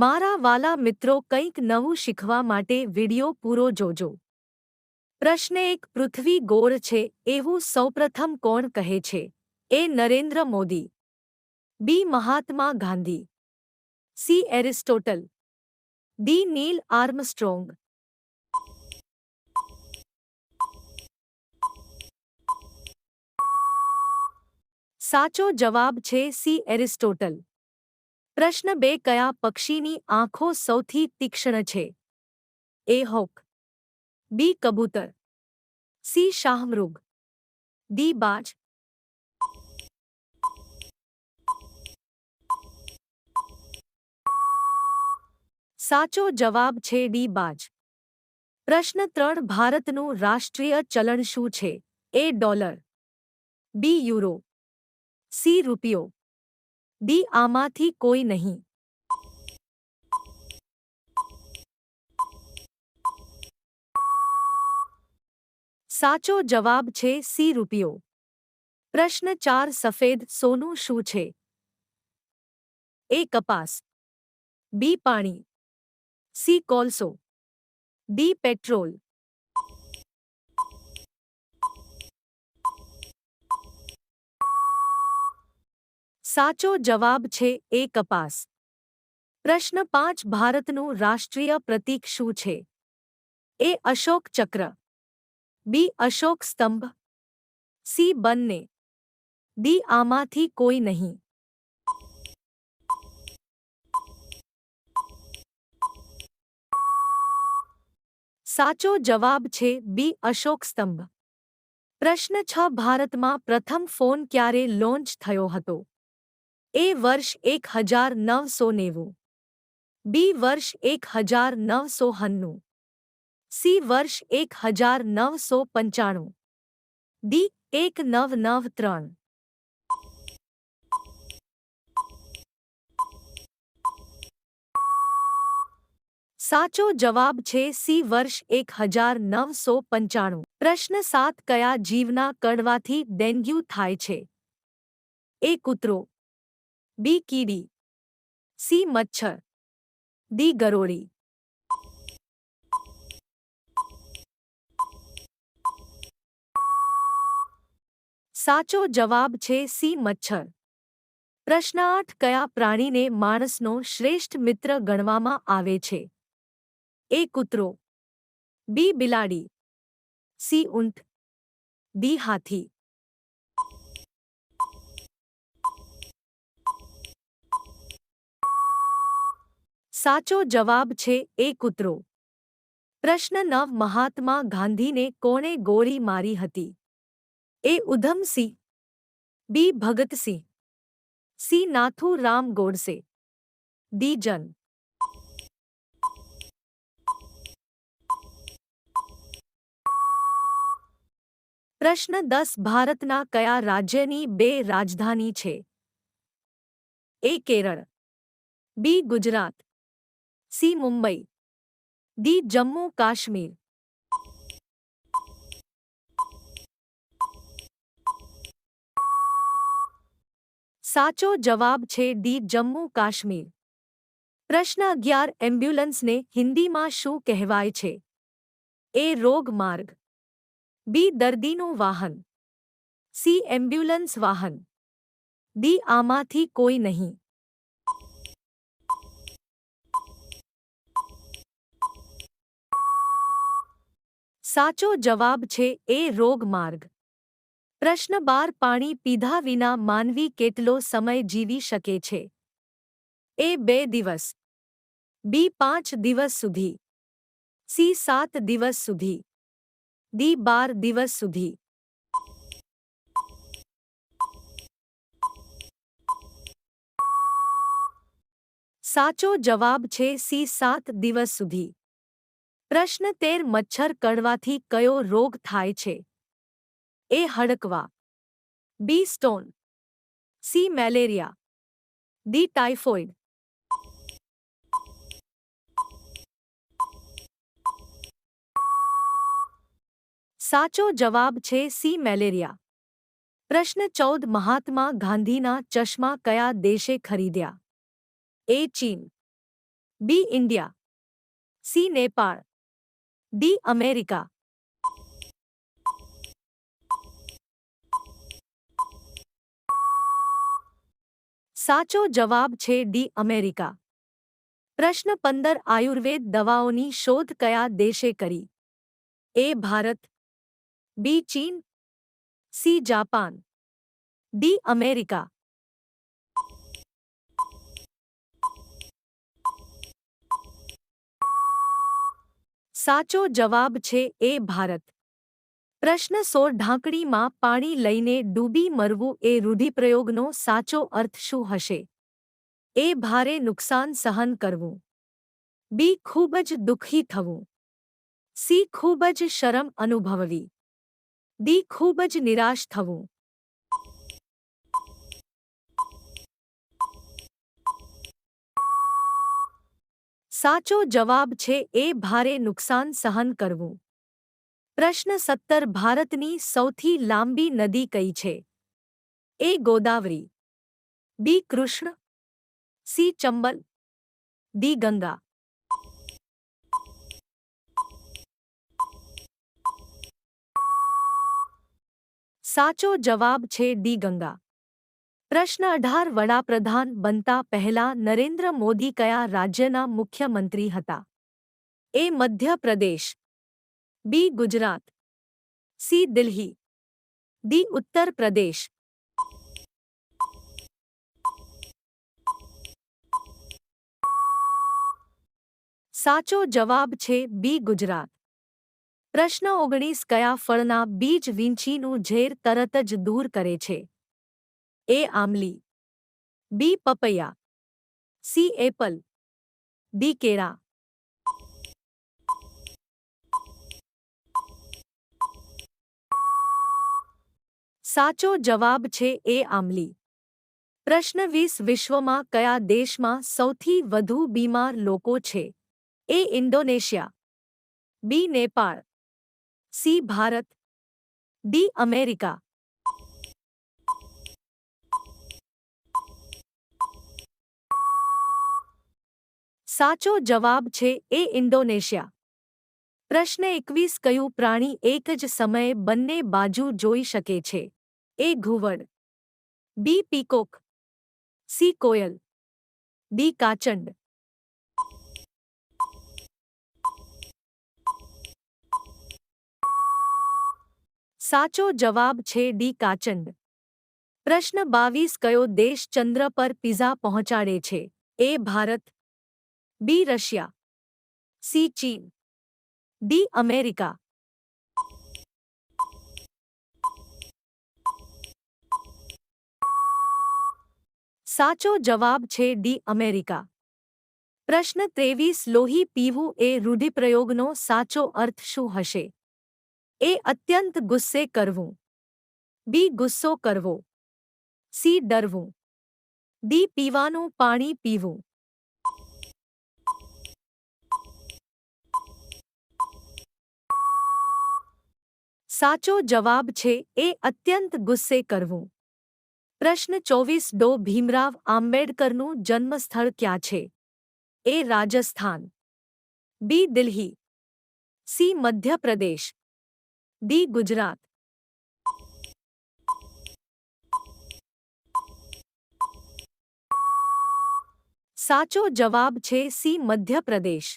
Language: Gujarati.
મારા વાલા મિત્રો કંઈક નવું શીખવા માટે વિડિયો પૂરો જોજો પ્રશ્ન એક પૃથ્વી ગોળ છે એવું સૌપ્રથમ કોણ કહે છે A Narendra Modi B Mahatma Gandhi C Aristotle D Neil Armstrong સાચો જવાબ છે સી એરિસ્ટોટલ प्रश्न 2 કયા પક્ષીની આંખો સૌથી તીક્ષણ છે એ હોક બી કબૂતર સી શાહમૃગ ડી બાજ સાચો જવાબ છે ડી બાજ પ્રશ્ન 3 ભારતનો રાષ્ટ્રીય ચલણ શું છે A dollar B euro C રૂપિયો डी आमा थी कोई नहीं साचो जवाब छे सी रुपियो प्रश्न चार सफेद सोनू शू छे ए कपास बी पानी सी कोलसो डी पेट्रोल સાચો જવાબ છે એ કપાસ પ્રશ્ન પાંચ ભારતનું રાષ્ટ્રીય પ્રતીક શું છે એ અશોક ચક્ર બી અશોક સ્તંભ સી બંને દી આમાંથી કોઈ નહીં સાચો જવાબ છે બી અશોક સ્તંભ પ્રશ્ન છ ભારતમાં પ્રથમ ફોન ક્યારે લોન્ચ થયો હતો ए वर्ष 1990 बी वर्ष 1999 सी वर्ष 1995 डी 1993 સાચો જવાબ છે સી વર્ષ 1995 પ્રશ્ન 7 કયા જીવના કડવાથી ડેન્ગ્યુ થાય છે એક ઉતરો બી કીડી સી મચ્છર ડી ગરોળી સાચો જવાબ છે સી મચ્છર પ્રશ્ન આઠ કયા પ્રાણીને માણસનો શ્રેષ્ઠ મિત્ર ગણવામાં આવે છે એ કૂતરો બી બિલાડી સી ઊંટ ડી હાથી साचो जवाब छे ए कूतरो प्रश्न नव महात्मा गांधी ने कोने गोली मारी हती A Udham Singh B Bhagat Singh C Nathuram Godse D जन प्रश्न दस भारत भारतना कया राज्यनी बे राजधानी छे A Kerala B Gujarat C Mumbai D Jammu Kashmir साचो जवाब छे डी जम्मू काश्मीर प्रश्न अग्यार एम्ब्युलेंस ने हिंदी में शू कहवाय छे ए रोग मार्ग बी दर्दीनु वाहन सी एम्ब्युलेंस वाहन डी आमाथी कोई नहीं સાચો જવાબ છે એ રોગમાર્ગ પ્રશ્ન 12 પાણી પીધા વિના માનવી કેટલો સમય જીવી શકે છે એ 2 દિવસ બી 5 દિવસ સુધી સી 7 દિવસ સુધી ડી 12 દિવસ સુધી સાચો જવાબ છે સી 7 દિવસ સુધી પ્રશ્ન તેર મચ્છર કડવાથી કયો રોગ થાય છે A હડકવા B stone C malaria D typhoid સાચો જવાબ છે સી મેલેરિયા પ્રશ્ન ચૌદ મહાત્મા ગાંધીના ચશ્મા કયા દેશે ખરીદ્યા A China B India C Nepal D America साचो जवाब छे डी अमेरिका प्रश्न पंदर आयुर्वेद दवाओं की शोध कया देशे करी ए भारत बी चीन सी जापान डी अमेरिका સાચો જવાબ છે એ ભારત પ્રશ્ન સોળ ઢાંકણીમાં પાણી લઈને ડૂબી મરવું એ રૂઢિપ્રયોગનો સાચો અર્થ શું હશે એ ભારે નુકસાન સહન કરવું બી ખૂબ જ દુઃખી થવું સી ખૂબ જ શરમ અનુભવવી ડી ખૂબ જ નિરાશ થવું साचो जवाब छे ए भारी नुकसान सहन करवो प्रश्न 70 भारत की સૌથી લાંબી નદી કઈ છે A Godavari B Krishna C Chambal D Ganga સાચો જવાબ છે દી ગંગા प्रश्न अठार वड़ा प्रधान बनता पहला नरेंद्र मोदी कया राज्यना मुख्यमंत्री हता A Madhya Pradesh B Gujarat C Delhi D Uttar Pradesh साचो जवाब छे बी गुजरात प्रश्न ओगणीस कया फळना बीज वींचीनू झेर तरतज दूर करे छे। ए आमली B papaya C apple D केरा साचो जवाब छे ए आमली प्रश्न वीस विश्व में क्या देश में सौथी वधु बीमार लोको छे A Indonesia B Nepal C Bharat D America સાચો જવાબ છે એ ઇન્ડોનેશિયા પ્રશ્ન 21 કયો પ્રાણી એક જ સમયે બંને બાજુ જોઈ શકે છે એ ઘુવડ બી પીકોક સી કોયલ ડી કાચંડ સાચો જવાબ છે ડી કાચંડ પ્રશ્ન 22 કયો દેશ ચંદ્ર પર pizza પહોંચાડે છે A Bharat B Russia C ચીન ડી અમેરિકા સાચો જવાબ છે ડી અમેરિકા પ્રશ્ન ત્રેવીસ લોહી પીવું એ રૂઢિપ્રયોગનો સાચો અર્થ શું હશે એ અત્યંત ગુસ્સે કરવું બી ગુસ્સો કરવો સી ડરવું ડી પીવાનું પાણી પીવું साचो जवाब छे ए अत्यंत गुस्से करव प्रश्न चौवीस डो भीमराव आंबेडकर जन्मस्थल क्या छे A Rajasthan B Delhi C Madhya Pradesh D Gujarat साचो जवाब छे सी मध्य प्रदेश